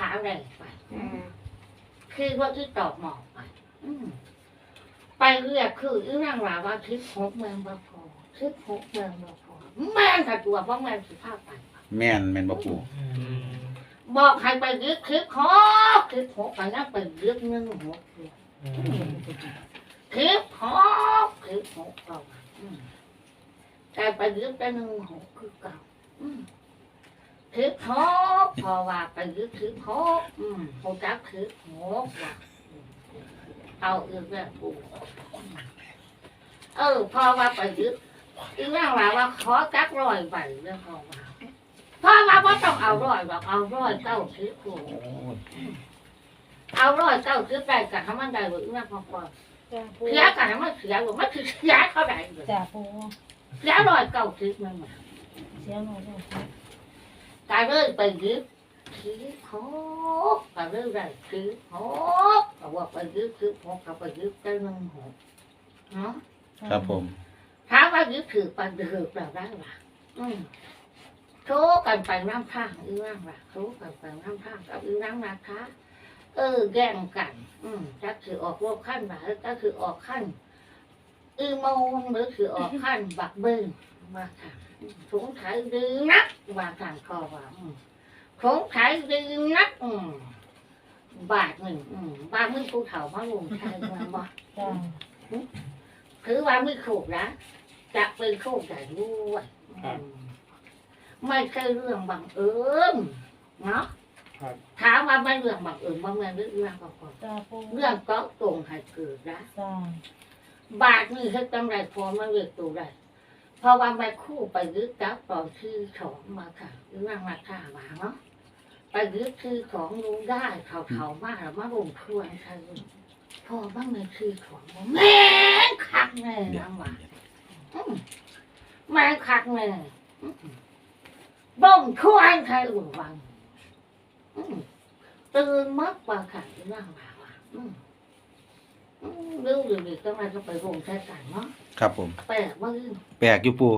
นั่งมาค้าขาแรงไปจ้าคือรถที่ตอกหมอกไปอืมไปเรียกคืออีนั่งหนาว่าทิศหกเมืองบ่พอทิศหกเมืองบ่พอแม่งถัดตัวเพราะแม่งสิภาพไปแม่นแม่นบ่ปูบอกให้ไปยึดคลิปหกคลิปหกไปนะไปยึดหนึ่งหกเลยคลิปหกคลิปหกเราอืมแต่ไปยึดแต่หนึ่งหกคือเก่า อืมคลิปหกพอว่าไปยึดคลิปหกอืมหกจักคลิปหกว่ะอืมเอาอีกแล้วปูเออพอว่าไปยึดอีกอย่างว่าว่าขอจักรอยใบเรื่องพอว่าพอว่าพ่าต้องเอาร้อยหรอกเอาร้อยเก้าสิบโอ้เอาร้อยเก้าสิบไปกับทำมันได้หรือไม่พอพอจ้าปูเสียกันมันเสียหรือไม่ถือเสียเท่าไหร่เลยจ้าปูเสียร้อยเก้าสิบมันมาเสียงหน่อยจ้าปู กายเลยไปยึดถือหกกายเลยได้ถือหกก็ว่าไปยึดถือหกก็ไปยึดได้หนึ่งหกเนาะครับผมถามว่ายึดถือปันถือแบบได้หรออืมโชกันไปน้ำข้างอีนั่งละโชกันไปน้ำข้างกับอีนั่งนะคะเออแย่งกัน อืมจะคือออกรบขั้นไหนก็คือออกขั้นอือมงหรือคือออกขั้นบักเบิ้งมาค่ะ สงสัยดีนักว่าทางคอว่าอืมสงสัยดีนักอืมบาทหนึ่งอืมบาทมือภูเขามาลงใช่ไหมบ่จ้าถือว่าไม่ถูกนะจะเป็นโชคใหญ่ด้วยครับอืมไม่ใช่เรื่องบังเอิญเนาะครับถามว่าไม่เรื่องบังเอิญบางเรื่องเรื่องก็พอจ้าปูเรื่องก็ตรงให้เกิดนะจ้าบาทนี่ให้กำไรพอมาเรียกตัวได้เพราะว่าไปคู่ไปยึดจับต่อชื่อของมาค่ะเรื่องมาค่ามาเนาะไปยึดชื่อของลุงได้เขาเขามากมาลงทวใช่พอบ้างในชื่อของแม่คักแน่นะว่าอืมแม่คักแม่อืมบ่งทวใครอุ่นวังตื่นมากกว่าขันร่างเราอ่อืมอืม เรื่องอยู่นี่ก็มาจะไปวงแค่กันเนาะครับผม แปลกมากแปลกอยู่ปู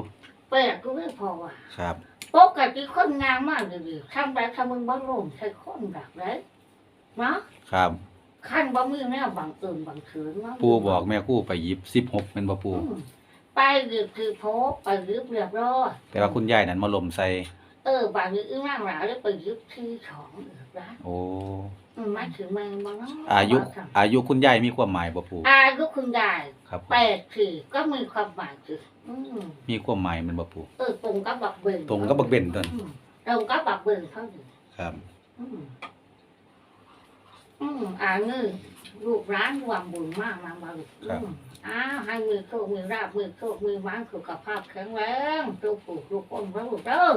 แปลกก็ไม่พอว่ะครับปกติคนงามมากเลยทำแบบทำมึงบ้าลงใช้คนดักเลยเนาะครับขั้นบ่มือแน่บังเอิญบังเถินเนาะปูบอกแม่ครู่ไปหยิบสิบหกเป็นบ่ปูอืมไปหรือคือโพกไปหรือเรียบร้อยแต่ว่าคุณยายนั้นมาลมใส่เออบางทีอึ้งร่างหลาแล้วไปยึดที่ของเออร้านโอ้ อืมมาถึงแมงบ้างอายุ อายุคุณยายมีความหมายบ่ปูอายุคุณยายครับผมแปดสี่ก็มีความหมายคืออืมมีความหมายมันบ่ปูเออตรงกับบักเบินตรงกับบักเบนต้นอืมตรงกับบักเบินเขาอยู่ครับ อืมอืมอ่านี่ลูกร้านรวมบุญมากมาบาลูกครับ อืมอ้าวให้มือโชคมือราบมือโชคมือม้านสุขภาพแข็งแรงตัวผูกลูกคนพระลูกเด้อ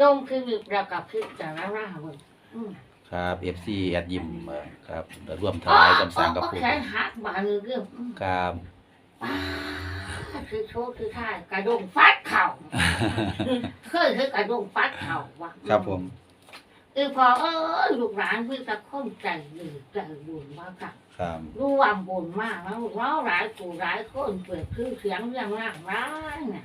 จงชีวิตระกับพิจารณาเบิ่งอืม ครับ FC แอดยิมเอ่อครับเดี๋ยวร่วมถวายจำสร้างกับปูแค่หักบาดเรื่องอืมครับป้าคือโชคคือท่ายกระดงฟัดเข่าเคยคือกระดงฟัดเข่าวะครับผมเออพอเออลูกหลานพี่ตะค้นใจดีใจบุญมากค่ะครับรู้ว่าบุญมากนะลูกเราหลายกูหลายคนเปิดคือเสียงเรื่องร่างร้ายเนี่ย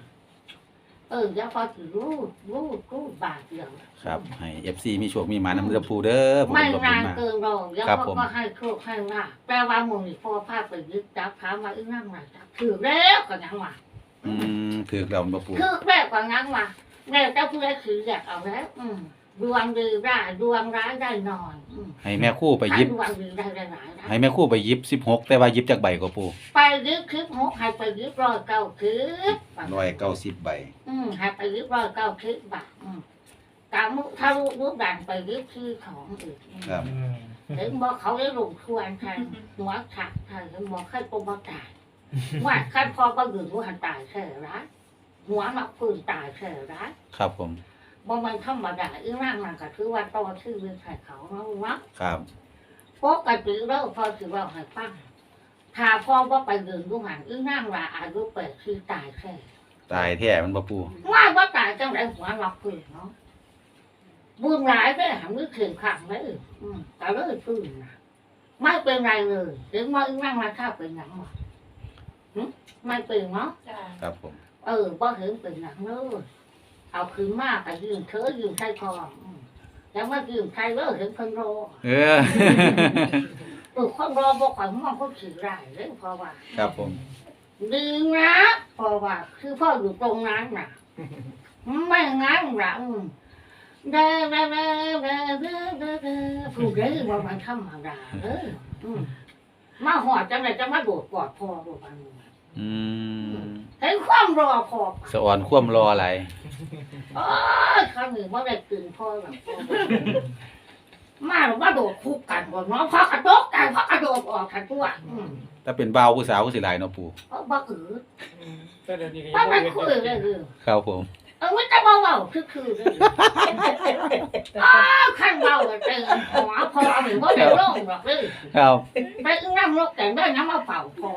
เออแล้วพอถือรูดรูดรูดบาทเดียวครับให้ FC มีโชคมีหมานำเรือปูเด้อผมไม่ขอบคุณนานมาก เกินรอแล้วครับเขาผม ก็ให้โชคให้ลาภแปลว่ามึงนี่พ่อพาไปยึดจับถามว่าอึ้งนั่งมาจับถือแล้วก็ยังว่าอืมถือแล้วบ่ปู ถือแล้วก็ยังว่าแม่เจ้าผู้ใดถืออยากเอาแล้ว อืม ดวงดีได้ดวงร้ายได้นอนอืมให้แม่ครู่ไปหยิบถ้าดวงดีได้ได้หลายนะให้แม่ครู่ไปหยิบสิบหกแต่ว่าหยิบจากใบก็ปูไปยึดคลิปหกให้ไปยึดร้อยเก้าคลิป ร้อยเก้าสิบใบ อืมให้ไปยึดร้อยเก้าคลิปบาทอืมตามมุถ้าลูกลูกดันไปยึดชื่อของอื่นครับ ถึงบอกเขาได้ลงทวนทางหัวขักทางถึงบอกให้ปมตายว่าขั้นพอก็อยู่รู้หันตายแค่ร้ายหัวมาปืนตายแค่ร้ายครับผม บ่มันธรรมดาอีร่างนั่นก็ถือว่าต่อชื่อเรื่องไข่เขาเนาะลูกเนาะครับ ปกติเราพอถือว่าให้ฟังถ้าพ่อว่าไปเดินดูหันอีร่างว่าอายุแปดคือตายแค่ตายแท้มันบ่ปูว่าว่าตายจังไรหัวหลับปืนเนาะบุญหลายไปหามือถึงขังเลยอืมแต่เลยปืนนะไม่เป็นไรเลยถึงว่าอีร่างมาข้าเป็นหนังหรอหึไม่เป็นเนาะจ้าครับผม เออบ่เห็นเป็นหนังเลย เอาคืนมากแต่ยืมเธอยืมใช้คออืมแล้วมายืมใช้เลิกเห็นคนรอเออเออคนรอบอกข่อยมองคนขี่ได้เลยเพราะว่า ครับผมดีนะเพราะว่า คือพ่ออยู่ตรงนั้นน่ะ ไม่งั้นหลังเด้อเด้อเด้อเด้อเด้อเด้อเด้อผู้เด้อว่ามันธรรมดาเด้ออืมมาหอดจังไรจะมาโดดกอดพ่อบอกว่า อืมเห็นความรอพอสะอ่อนความรออะไรโอ้ยข้าหนึ่งว่าได้ตื่นพ่อหลังพ่อมาหรือว่าโดดคุกกันบ่น้องพ่อกระโดดกันพ่อกระโดดออกทันตัวอืมถ้าเป็นบ่าวผู้สาวก็สิหลายเนาะปู่เพราะบ่อือแต่เดี๋ยวนี้ก็ว่ายังมันไม่คุยเห็นเลยคือครับผม เออมันจะเบาเบาคือคือเลยอ้าวขั้นเบาเลยเจอหัวพอเอาหนึ่งว่าได้ร่องหรอกเลยครับไปนั่งรถแต่งได้น้ำมาเป่าพอ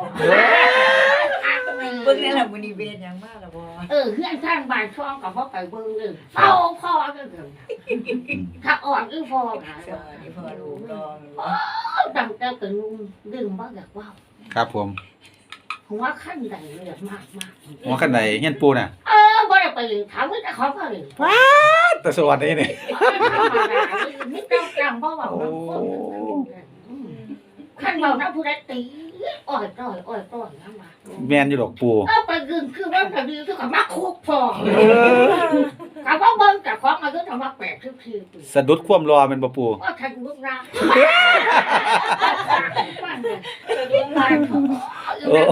เบิ่งนี่แหละมื้อนี้เวรหยังมากล่ะบ่เออเพื่อนท่านบานช่องกับพ่อไปเบิ้งเลยเป่าพ่อก็เดินถ้าอ่อนก็พอหาสวัสดีพ่อลูกรองดังแต่กระนุ่มดื่มบ้างอยากว่าครับผม หัวขั้นใหญ่เลยมากมากหัวขันไหนเฮียนปูน่ะเออบ่ได้ไปถามว่าจะขอพ่อเลยแต่สวัสดีนี่ไม่ต้องจำเพราะว่ามันคนขั้นเบานะผู้ใดตีอ่อยต่อยอ่อยต่อยนะมาแมนอยู่ดอกปูเอาไปกึ่งคือว่าพอดีคือกับมาคุกพอ กับว่าเบิ้งกับของอายุทำมาแปดสิบสี่ปีสะดุดความรอเป็นบ่ปูว่าทันบุกรักมันเลยมันเถอะ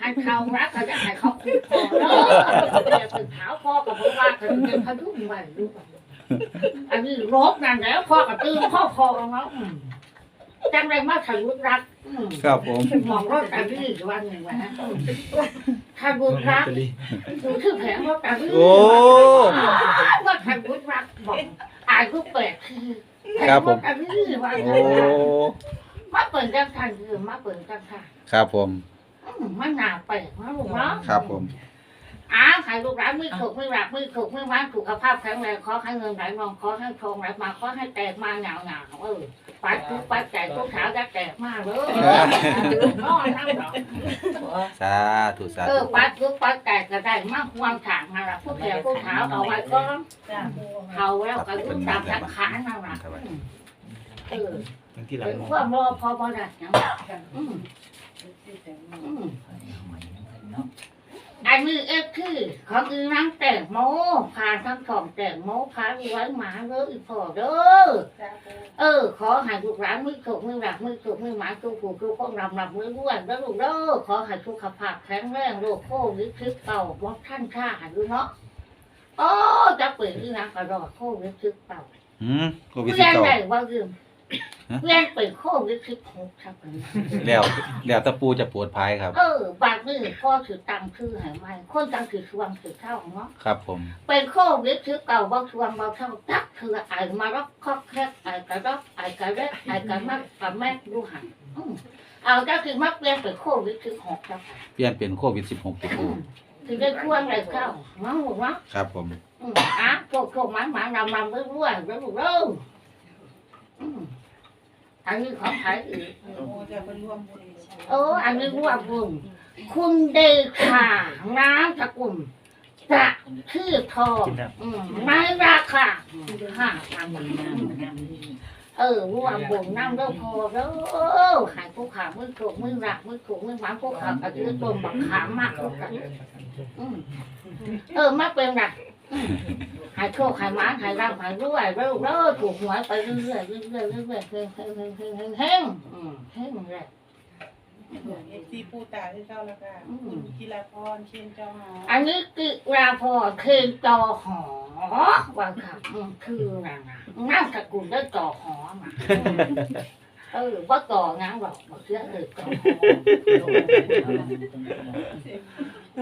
หันเขารักก็จะให้เขาคุกพอแล้วอย่าถึงเท้าพ่อกับพ่อว่าเขาจะเขาทุ่มไปดูอันนี้รบนั่นแล้วพ่อกับตื้อพ่อพอแล้วจังไรมาทันบุกรัก ครับผม มองรถแต่นี่วันหนึ่งวัน ทันบุกรักดูชื่อแผงรถแต่นี่โอ้ ว่าทันบุกรักบอกอายก็แปลกคือครับผมอันนี้วันโอ้ มาเปิดจังทันคือมาเปิดจังทันครับผมมันหนาแปลกนะลูกเนาะ ครับผม อ้าวใครลูกหลานไม่ถูกไม่รักไม่ถูกไม่ว้านสุขภาพแข็งแรงขอให้เงินไหลมองขอให้ทองไหลมาขอให้แตกมาเหงาเหงาเออปัดทุกปัดใจทุกเช้าจะแตกมากเลยนอนนั่งดอกสาธุสาธุเออปัดทุกปัดใจก็ได้มากความฉางนั่นแหละผู้แก่ผู้เช้าเอาไว้ก็จ้าปูเขาแล้วก็ยุ่งตามสังขานั่นแหละเออเป็นความรอพอบรัดนะอืมอืมอันนี้เอ็กคือ ของอีนังแต่งโมพาทั้งสองแต่งโมพาไว้หมาเด้ออีพอเด้อจ้าปูเออ ขอให้ลูกหลานมือถูกมือหลักมือถูกมือหมาถูกผูกถูกข้องรำรำมือด้วนแล้วลูกเด้อขอให้สุขภาพแข็งแรงโรคโควิดคลิปเก่าบอกท่านข้าดูเนาะโอ้จะเปิดอีนังกระดอโควิดคลิปเก่าอืมโควิดเรียน19ได้ว่าลืม เรียนเปิดโควิดคลิปหกครับแล้วแล้วตะปูจะปวดภายครับ เออบางมือพ่อถือตังค์คือใหายไม่คนตังค์ถือชวงถือเข้าเนาะครับ ผม เป็นโควิดถือเก่าบางชวงบางเข้าตักคือไอ้มารักคอกแคกไอ้กระดอกไอ้กระเด็กไอ้กระมักกระแม่ดูหันอืมเอาก็คือมักเปลี่ยนเป็นโควิดถือหกครับเปลี่ยนเป็นโควิด16ติปูถือได้ช่วงอะไรเข้ามั้งหมดเนาะครับผมอืมอะพวกพวกมันมันรำรำเรื่อยๆเรื่อยๆเรื่ อยๆอืมอันนี้ของใครอีก โอ้จะเป็นรวมบุญเอออันนี้รวบรวมคุณเดชาน้ำสกุลจะชื่อทองอืมไม่ราคาห้าพันเออรวบรวมน้ำเด้อพอเด้อหายผู้ขามือถูกมือรักมือถูกมือหวานผู้ขาอาจจะต้นบักขามมากกว่ากันอืมเออมาเป็นไรอืม หายโชคหายหมาหายร่างหายรวยเร็วเร็วถูกหวยไปเรื่อยๆเรื่อยๆเรื่อยๆเรื่อยๆเฮงเฮงเฮงเฮงเฮงเฮงอืมเฮงเลย เอฟซีปูตาที่เจ้าแล้วก็คุณกีฬาพรเชียนเจ้าหออันนี้กิราพรเคนจอหอว่าค่ะอืมคือน่ะนะน้ำสกุลได้จอหอมาเออว่าต่องั้นหรอกบอกเชื่อเลยจอหอ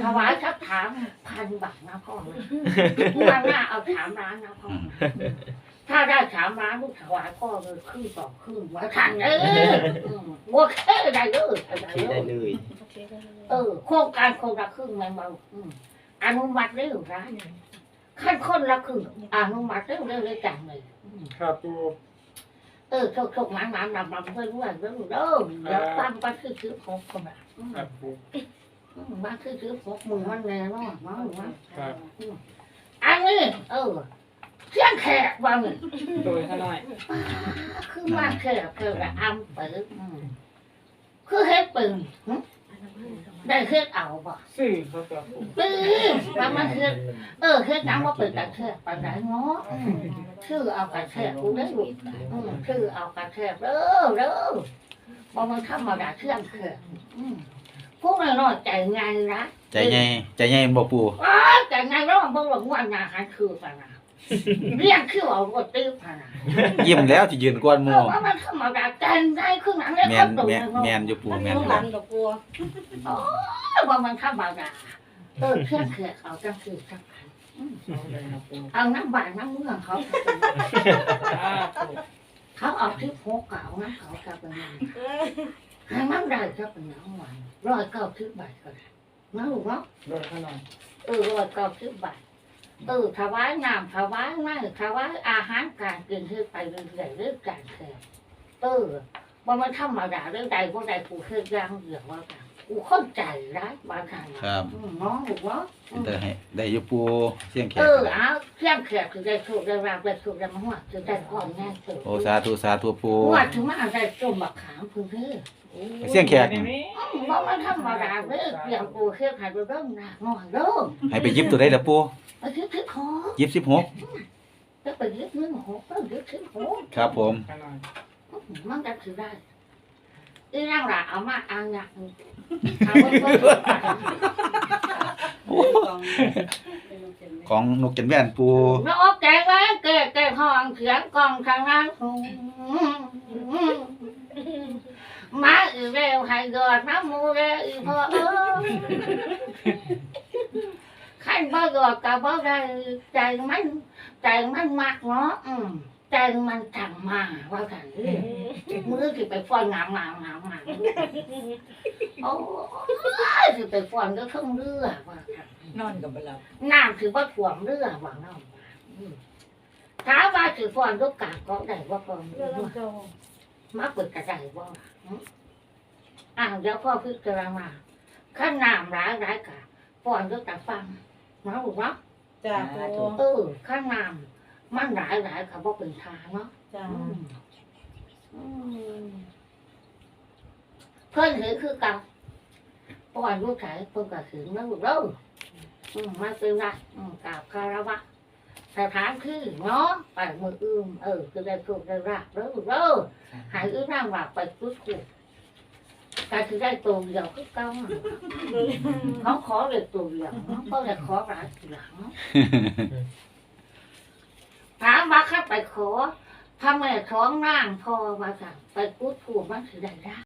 ถวายสักถามพันบาทนะพ่อนะวันหน้าเอาถามร้านนะพ่อนะถ้าได้ถามร้านลูกถวายพ่อเลยครึ่งต่อครึ่งว่าทันเอออืมโอเคได้เลยได้เลยเลย เออโครงการคนละครึ่งแม่เบาอืมอนุมัติเร็วนะขั้นคนละครึ่งอนุมัติเร็วเร็วเลยจังเลยอืมครับปูเออโชคโชคหมันหมันนำนำเพื่อนเพื่อนเร็วเร็วเดี๋ยวตั้งไปคือคือของคนละอืมครับปูออื มบ้านคือซื้อพกมือมันแน่เนาะมาหรือว่าครับอันนี้เออเที่ยงแขกบ้างนี่โดยข้าน้อยคือมาแขกเกิดอะอ้ำเปิดอืมคือเฮ็ดปืนหึได้เฮ็ดเอาบ่สื่อเขาตัวปูปืนว่ามันเฮ็ดเออเฮ็ดน้ำว่าเปิดกระแทกปานใดเนาะอืมชื่อเอากระแทกกูได้ลูกอืมชื่อเอากระแทกเด้อเด้อบ่มันธรรมดาเที่ยงแขกอืม พวกน้อยๆใจง่ายนะใจใหญ่ใจใหญ่บ่ปูอ้าวแต่ไงแล้วมันบอกว่าหนาหันคือปะนะเรียกคือเอาบทตื้อปะนะยิ้มแล้วสิยืนกวนหเอมู่อว่ามันธรรมดาใจได้คือหนังเล็กแม่เขานตัวแม่นเนาะแม่นอยู่ปูแม่นอยู่กับปัวว่ามันธรรมดาเออเพื่อนเขื่อเอาจังคือจังกันอืมเอาน้ำบานน้ำเมืองเขาจ้าปูเขาเอาที่พกเก่าน้ำเขากลับไปนั่น ให้มันได้ก็เป็นน้ำหวานร้อยเก้าสิบบาทก็ได้นะลูกเนาะโดยข้าน้อยเออร้อยเก้าสิบบาทเออถวายน้ำถวายไม้ถวายอาหารการกินคือไปเรื่อยๆเรื่องการแข่เออว่ามันธรรมดาเรื่องใดว่าใดกูเคยย่างเหลือว่ากันกูเข้าใจร้ายบางครั้งครับอืมน้องบอกว่าอืมได้ให้ได้อยู่ปูเสียงแขเอกอเอาเที่ยงแขกคือได้ถูกได้รับได้ถูกได้มาหัวคือได้ก่อนแน่สุดโอ้สาธุสาธุปูหัวถึงมาได้จมบักขามพึ่งเพื่อ เสียงแขกนี่นี่ว่ามันธรรมดาเรื่องเกี่ยวกูเคยผ่านไปเรื่องหนักหน่อยเด้อให้ไปยิบตัวได้ละปูไปคิดคิดขอยิบสิบหกจะไปยึดเงินหกก็ยึดคิดหกครับผมข้าน้อยมันก็คือได้อีนั่งหละเอามาเอาหนักเอาไว้เพิ่มของนกจันแว่นปูแล้วเอาแกงไว้แกะแกะห้องเสียงกองทางนั้น มาอีเร็วให้กอดน้ำมูเรวอีพ่อเออขันบ่กอดกับบ่ได้ใจมันใจมันมากเนาะอืมใจมันจังมาว่ากันเด้อมือไปฟ้อนงามงามงามงามโอ้ยที่ไปฟ้อนก็เครื่องเรือว่ากันนอนกับหลับน้ำคือว่าถ่วมเรือว่าน้องอืมถามว่าคือฟ้อนลูกาก็ได้ว่าฟ้อนมาเปิดกระไดว่า อืมอ่าวเดี๋ยวพ่อพิจารณาข้าน้ำร้ายร้ายกะฟ้อนลูกตาฟังนะลูกเนาะจ้าปูเออข้างน้ำมันหลายหลายค่ะว่าเป็นทางเนาะจ้าอืมอืมเพื่อนเห็นคือกันปอนลูกชายเพิ่นก็ถึงแล้วลูกเด้ออืมมาเป็นไรอืมกราบคารวะสถานคือเนาะไปมืออื่มเออคือได้ถูกได้รักเด้อลูกเด้อหายอื้อร่างว่าไปพุทธคุณ การคือได้ตัวเดียวคือเก้าอะเขาขอเลยตัวเดียวเนาะเขาเลยขอหลายหลังถามว่าข้าไปขอพระแม่ท้องนางพอว่าสั่งไปพูดถูกมันคือได้ได้